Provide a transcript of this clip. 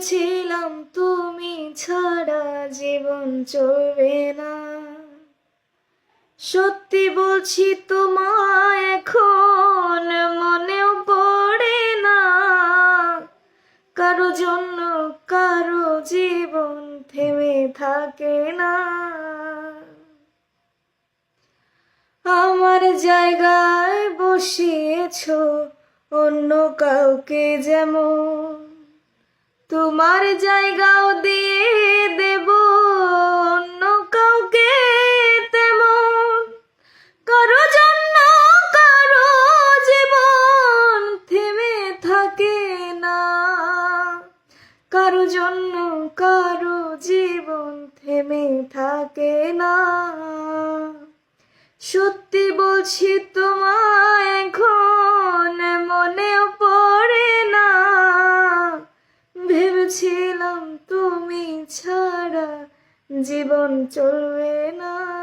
ভেবেছিলাম তুমি ছাড়া জীবন চলবে না। সত্যি বলছি, তোমায় এখন মনেও পড়ে না। কারও জন্য কারও জীবন থেমে থাকে না। আমার জায়গায় বসিয়েছ অন্য কাউকে যেমন তোমার জায়গাও দিয়ে দেব, অন্য কাউকে তেমন। কারও জন্য, কারও জীবন থেমে থাকে না। কারও জন্য, কারও জীবন থেমে থাকে না। সত্যি বলছি তোমায় এখন ছাড়া জীবন চলবে না।